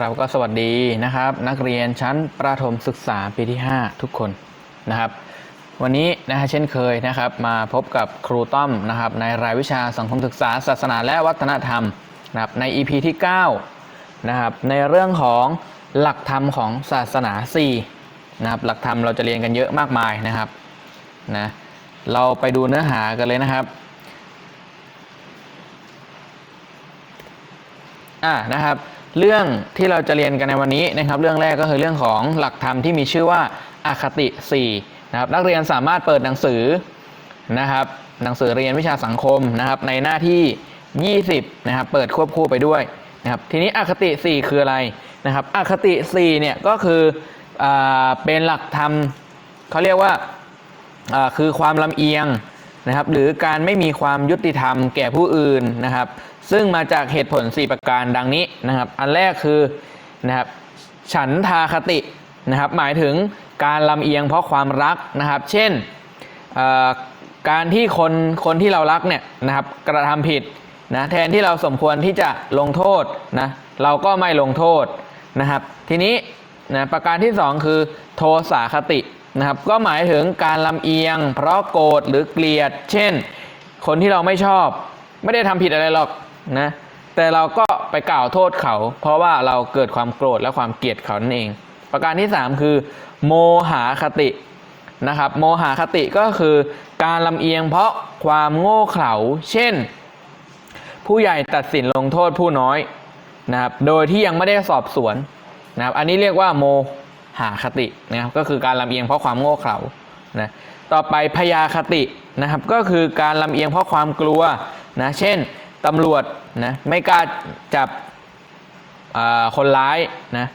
ครับก็สวัสดีนะครับ นักเรียนชั้นประถมศึกษาปีที่ 5 ทุกคนนะครับ วันนี้นะฮะเช่นเคยนะครับ มาพบกับครูต้อมนะครับ ในรายวิชาสังคมศึกษา ศาสนาและวัฒนธรรมนะครับใน EP ที่9นะครับในเรื่องของหลักธรรมของศาสนา4นะครับหลักธรรมเราจะเรียนกันเยอะมากมายนะครับนะเราไปดูเนื้อหากันเลยนะครับอ่านะครับ เรื่องที่เราจะเรียนกันในวันนี้นะครับ เรื่องแรกก็คือเรื่องของหลักธรรมที่มีชื่อว่าอคติ4นะครับนักเรียนสามารถเปิดหนังสือนะครับหนังสือเรียนวิชาสังคมนะครับ ในหน้าที่ 20นะครับเปิดควบคู่ไปด้วยนะครับทีนี้อคติ 4 คืออะไรนะครับอคติ 4 เนี่ยก็คืออเป็นหลักธรรมเขาเรียกว่าคือความลำเอียง นะครับหรือการไม่มีความยุติธรรมแก่ผู้อื่นนะครับ ซึ่งมาจากเหตุผล 4 ประการดังนี้นะครับ อันแรกคือนะครับฉันทาคตินะครับ หมายถึงการลำเอียงเพราะความรักนะครับ เช่นอ่อการที่คนคนที่เรารักเนี่ยนะครับกระทำผิดนะแทนที่เราสมควรที่จะลงโทษนะเราก็ไม่ลงโทษนะครับ ทีนี้นะประการที่ 2 คือโทสาคติ นะครับก็หมายถึงการลำเอียง เพราะโกรธหรือเกลียด เช่น คนที่เราไม่ชอบ ไม่ได้ทำผิดอะไรหรอกนะแต่เราก็ไปกล่าวโทษเขา เพราะว่าเราเกิดความโกรธและความเกลียดเขานั่นเอง ประการที่ 3 คือ โมหาคตินะครับโมหาคติก็คือการลำเอียงเพราะความโง่เขลา เช่น ผู้ใหญ่ตัดสินลงโทษผู้น้อยนะครับโดยที่ยังไม่ได้สอบสวนนะครับอันนี้เรียกว่าโม หาคตินะครับก็คือการลำเอียงเพราะความโง่เขลานะต่อไปพยาคตินะครับก็คือการลำเอียงเพราะความกลัวนะเช่นตำรวจนะไม่กล้าจับคนร้ายนะ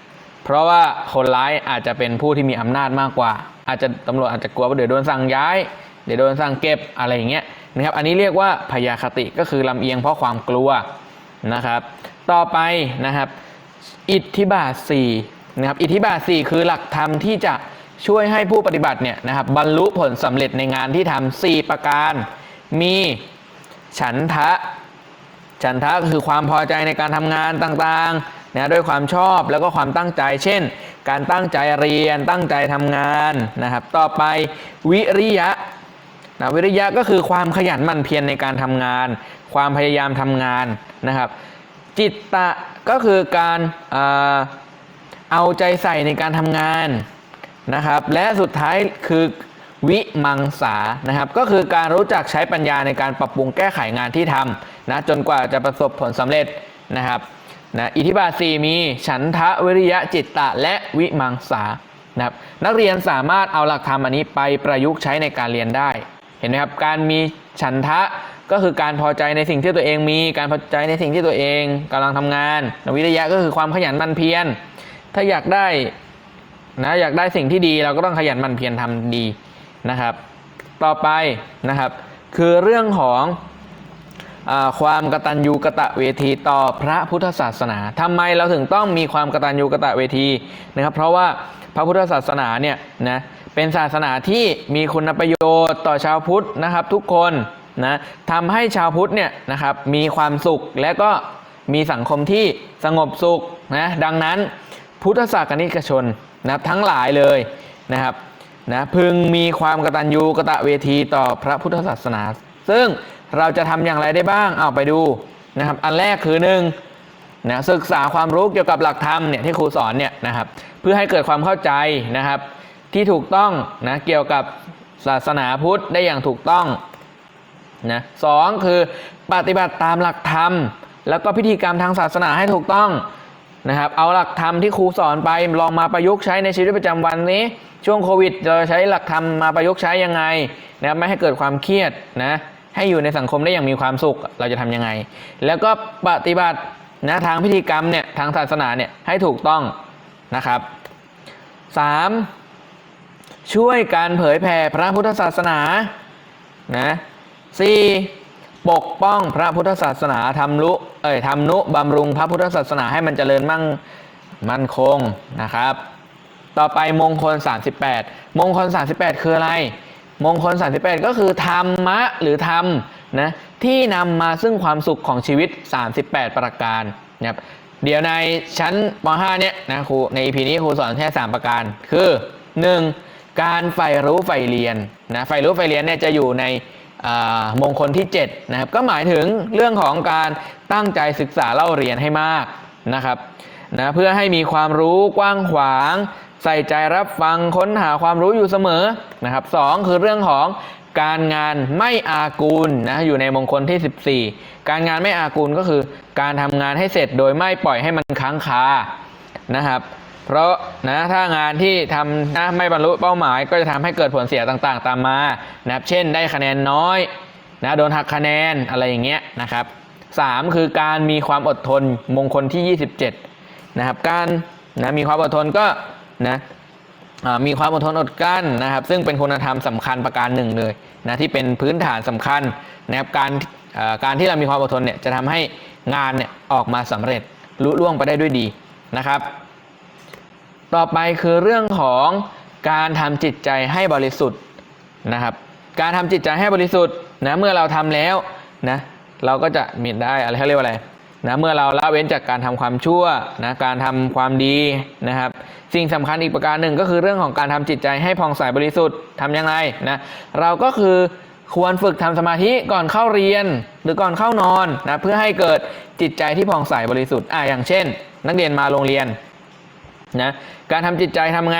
เพราะว่าคนร้ายอาจจะเป็นผู้ที่มีอำนาจมากกว่า อาจจะตำรวจอาจจะกลัวว่าเดี๋ยวโดนสั่งย้าย เดี๋ยวโดนสั่งเก็บอะไรอย่างเงี้ยนะครับอันนี้เรียกว่าพยาคติก็คือลำเอียงเพราะความกลัวนะครับ ต่อไปนะครับ อิทธิบาท4 นะครับอิทธิบาท 4 คือหลักธรรมที่จะช่วยให้ผู้ปฏิบัติเนี่ยนะครับบรรลุผลสำเร็จในงานที่ทำ4ประการ มีฉันทะ ฉันทะคือความพอใจในการทำงานต่างๆนะด้วยความชอบแล้วก็ความตั้งใจ เช่น การตั้งใจเรียนตั้งใจทำงานนะครับ ต่อไปวิริยะนะวิริยะก็คือความขยันหมั่นเพียรในการทำงาน ความพยายามทำงานนะครับ จิตตะก็คือการอ เอาใจใส่ในการทำงานนะครับ และสุดท้ายคือวิมังสานะครับ ก็คือการรู้จักใช้ปัญญาในการปรับปรุงแก้ไขงานที่ทำนะจนกว่าจะประสบผลสำเร็จนะครับนะอิทธิบาทสีมีฉันทะวิริยะจิตตะ และวิมังสานะครับนักเรียนสามารถเอาหลักธรรมอันนี้ไปประยุกต์ใช้ในการเรียนได้ เห็นไหมครับ การมีฉันทะก็คือการพอใจในสิ่งที่ตัวเองมี การพอใจในสิ่งที่ตัวเองกำลังทำงานวิริยะก็คือความขยันมั่นเพียร ถ้าอยากได้นะอยากได้สิ่งที่ดีเราก็ต้องขยันหมั่นเพียรทำดีนะครับ ต่อไปนะครับ คือเรื่องของอความกตัญญูกะตะเวทีต่อพระพุทธศาสนาทำไมเราถึงต้องมีความกตัญญูกะตะเวทีนะครับ เพราะว่าพระพุทธศาสนาเนี่ยนะเป็นศาสนาที่มีคุณประโยชน์ต่อชาวพุทธนะครับ ทุกคนนะทำให้ชาวพุทธเนี่ยนะครับมีความสุขและก็มีสังคมที่สงบสุขนะดังนั้น พุทธศาสนิกชนนะครับทั้งหลายเลยนะครับนะพึงมีความกตัญญูกะตะเวทีต่อพระพุทธศาสนา ซึ่งเราจะทำอย่างไรได้บ้างเอาไปดูนะครับ อันแรกคือหนึ่งนะศึกษาความรู้เกี่ยวกับหลักธรรมเนี่ยที่ครูสอนเนี่ยนะครับ เพื่อให้เกิดความเข้าใจนะครับ ที่ถูกต้องนะเกี่ยวกับศาสนาพุทธได้อย่างถูกต้องนะสองคือปฏิบัติตามหลักธรรม แล้วก็พิธีกรรมทางศาสนาให้ถูกต้อง นะครับ เอาหลักธรรมที่ครูสอนไปลองมาประยุกต์ใช้ในชีวิตประจำวันนี้ ช่วงโควิดเราใช้หลักธรรมมาประยุกต์ใช้ยังไงนะครับไม่ให้เกิดความเครียดนะให้อยู่ในสังคมได้อย่างมีความสุขเราจะทำยังไง แล้วก็ปฏิบัตินะทางพิธีกรรมเนี่ยทางศาสนาเนี่ยให้ถูกต้องนะครับ 3. ช่วยการเผยแผ่พระพุทธศาสนานะสี่ ปกป้องพระพุทธศาสนาทำรุเอ่ยทำนุบำรุงพระพุทธศาสนาให้มันเจริญมั่งมั่นคงนะครับ ต่อไปมงคล 38 มงคล 38 คืออะไร มงคล 38 ก็คือธรรมะหรือธรรมนะที่นำมาซึ่งความสุขของชีวิต 38 ประการนะครับเดี๋ยวในชั้นม .5 เนี่ยนะครูใน EP นี้ครูสอนแค่ 3 ประการ คือ 1. การใฝ่รู้ใฝ่เรียนนะใฝ่รู้ใฝ่เรียนเนี่ยจะอยู่ใน มงคลที่7นะครับก็หมายถึงเรื่องของการตั้งใจศึกษาเล่าเรียนให้มากนะครับนะเพื่อให้มีความรู้กว้างขวาง ใส่ใจรับฟังค้นหาความรู้อยู่เสมอนะครับสองคือเรื่องของการงานไม่อากูลนะอยู่ในมงคลที่ 14 การงานไม่อากูลก็คือ การทำงานให้เสร็จโดยไม่ปล่อยให้มันค้างคานะครับ เพราะนะถ้างานที่ทำนะไม่บรรลุเป้าหมายก็จะทำให้เกิดผลเสียต่างๆ ตามมานะครับเช่นได้คะแนนน้อยนะโดนหักคะแนนอะไรอย่างเงี้ยนะครับสามคือการมีความอดทนมงคลที่ 27นะครับการนะมีความอดทนก็นะมีความอดทนอดกลั้นนะครับ ซึ่งเป็นคุณธรรมสำคัญประการหนึ่งเลยนะที่เป็นพื้นฐานสำคัญนะครับการอ่าการที่เรามีความอดทนเนี่ยจะทำให้งานเนี่ยออกมาสำเร็จลุล่วงไปได้ด้วยดีนะครับ ต่อไปคือเรื่องของการทำจิตใจให้บริสุทธิ์นะครับ การทำจิตใจให้บริสุทธิ์นะเมื่อเราทำแล้วนะเราก็จะมีได้อะไรเขาเรียกว่าอะไรนะเมื่อเราละเว้นจากการทำความชั่วนะการทำความดีนะครับ สิ่งสำคัญอีกประการหนึ่งก็คือเรื่องของการทำจิตใจให้ผ่องใสบริสุทธิ์ทำยังไงนะเราก็คือควรฝึกทำสมาธิก่อนเข้าเรียนหรือก่อนเข้านอนนะเพื่อให้เกิดจิตใจที่ผ่องใสบริสุทธิ์อะอย่างเช่น นักเรียนมาโรงเรียน นะการทำจิตใจทำไง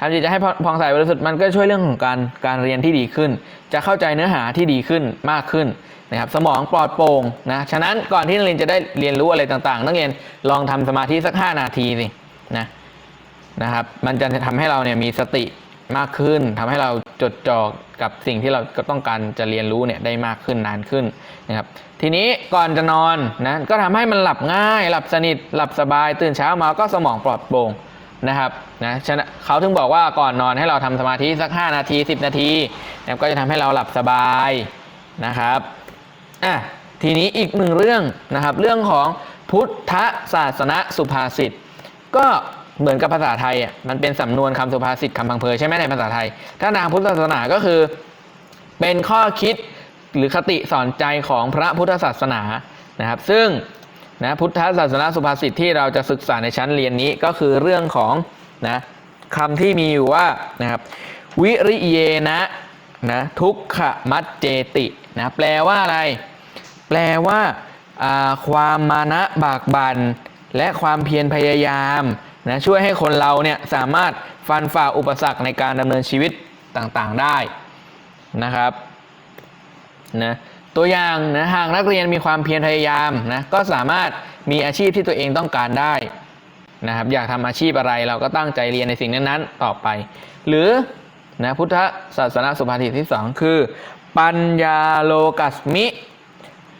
ทำจิตใจให้ผ่องใสบริสุทธิ์มันก็ช่วยเรื่องของการการเรียนที่ดีขึ้น จะเข้าใจเนื้อหาที่ดีขึ้นมากขึ้นนะครับสมองปลอดโปร่งนะฉะนั้นก่อนที่นักเรียนจะได้เรียนรู้อะไรต่างๆ นักเรียนลองทำสมาธิสัก 5 นาทีสินะนะครับมันจะทำให้เราเนี่ยมีสติมากขึ้นทำให้เราจดจ่อกับสิ่งที่เราก็ต้องการจะเรียนรู้เนี่ยได้มากขึ้นนานขึ้น นะครับทีนี้ก่อนจะนอนนะก็ทำให้มันหลับง่าย หลับสนิท หลับสบาย ตื่นเช้ามาก็สมองปลอดโปร่งนะครับนะเขาถึงบอกว่าก่อนนอนให้เราทำสมาธิสัก 5 นาที 10 นาทีนะก็จะทำให้เราหลับสบายนะครับอะทีนี้อีกหนึ่งเรื่องนะครับเรื่องของพุทธศาสนสุภาษิตก็เหมือนกับภาษาไทยอะมันเป็นสำนวนคำสุภาษิตคำพังเพยใช่ไหมในภาษาไทย ถ้าทางพุทธศาสนาก็คือ เป็นข้อคิด หรือคติสอนใจของพระพุทธศาสนานะครับ ซึ่งนะพุทธศาสนาสุภาษิตที่เราจะศึกษาในชั้นเรียนนี้ก็คือเรื่องของนะคำที่มีอยู่ว่านะครับวิริเยนะนะทุกขมัจเจตินะแปลว่าอะไร แปลว่าความมานะบากบัน่นและความเพียรพยายามนะช่วยให้คนเราเนี่ยสามารถฟันฝ่าอุปสรรคในการดำเนินชีวิตต่างๆได้นะครับ นะตัวอย่างนะหากนักเรียนมีความเพียรพยายามนะก็สามารถมีอาชีพที่ตัวเองต้องการได้นะครับอยากทำอาชีพอะไรเราก็ตั้งใจเรียนในสิ่งนั้นๆต่อไป หรือนะพุทธศาสนาสุภาษิตที่สองคือ ปัญญาโลกัสมิ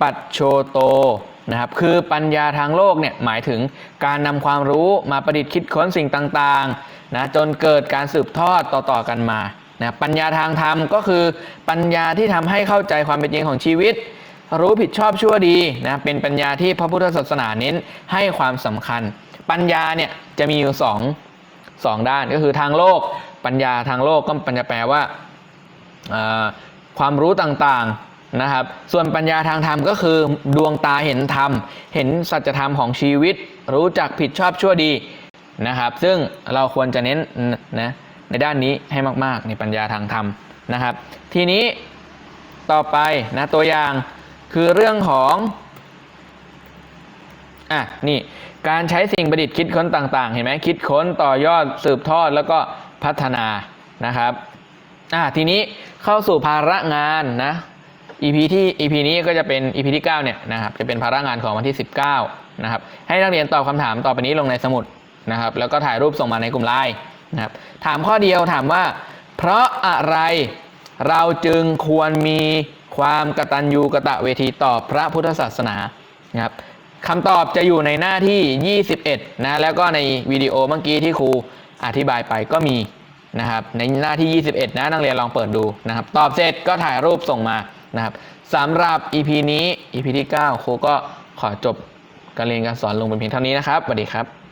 ปัจโชโตนะครับคือปัญญาทางโลกเนี่ยหมายถึงการนำความรู้มาประดิษฐ์คิดค้นสิ่งต่างๆนะจนเกิดการสืบทอดต่อๆกันมา นะปัญญาทางธรรมก็คือปัญญาที่ทำให้เข้าใจความเป็นจริงของชีวิต รู้ผิดชอบชั่วดีนะเป็นปัญญาที่พระพุทธศาสนาเน้นให้ความสำคัญ ปัญญาเนี่ยจะมีอยู่สองสองด้านก็คือทางโลก ปัญญาทางโลกก็ปัญญาแปลว่าความรู้ต่างๆนะครับ ส่วนปัญญาทางธรรมก็คือดวงตาเห็นธรรม เห็นสัจธรรมของชีวิต รู้จักผิดชอบชั่วดีนะครับ ซึ่งเราควรจะเน้นนะ ในด้านนี้ให้มากๆ ในปัญญาทางธรรมนะครับ ทีนี้ต่อไปนะตัวอย่างคือเรื่องของอะนี่การใช้สิ่งประดิษฐ์คิดค้นต่าง ๆ เห็นไหมคิดค้นต่อยอดสืบทอดแล้วก็พัฒนานะครับอ่าทีนี้เข้าสู่ภาระงานนะ EP ที่ EP นี้ก็จะเป็น EP ที่9เนี่ยนะครับจะเป็นภาระงานของวันที่ 19นะครับให้นักเรียนตอบคำถามต่อไปนี้ลงในสมุดนะครับแล้วก็ถ่ายรูปส่งมาในกลุ่มไลน์ นะครับถามข้อเดียวถามว่า เพราะอะไรเราจึงควรมีความกตัญญูกะตะเวทีต่อพระพุทธศาสนานะครับคำตอบจะอยู่ในหน้าที่ 21 นะ แล้วก็ในวิดีโอเมื่อกี้ที่ครูอธิบายไปก็มีนะครับ ในหน้าที่ 21 นะนักเรียนลองเปิดดูนะครับ ตอบเสร็จก็ถ่ายรูปส่งมานะครับสำหรับ EP นี้ EP ที่ 9 ครูก็ขอจบการเรียนการสอนลงเป็นเพียงเท่านี้นะครับสวัสดีครับ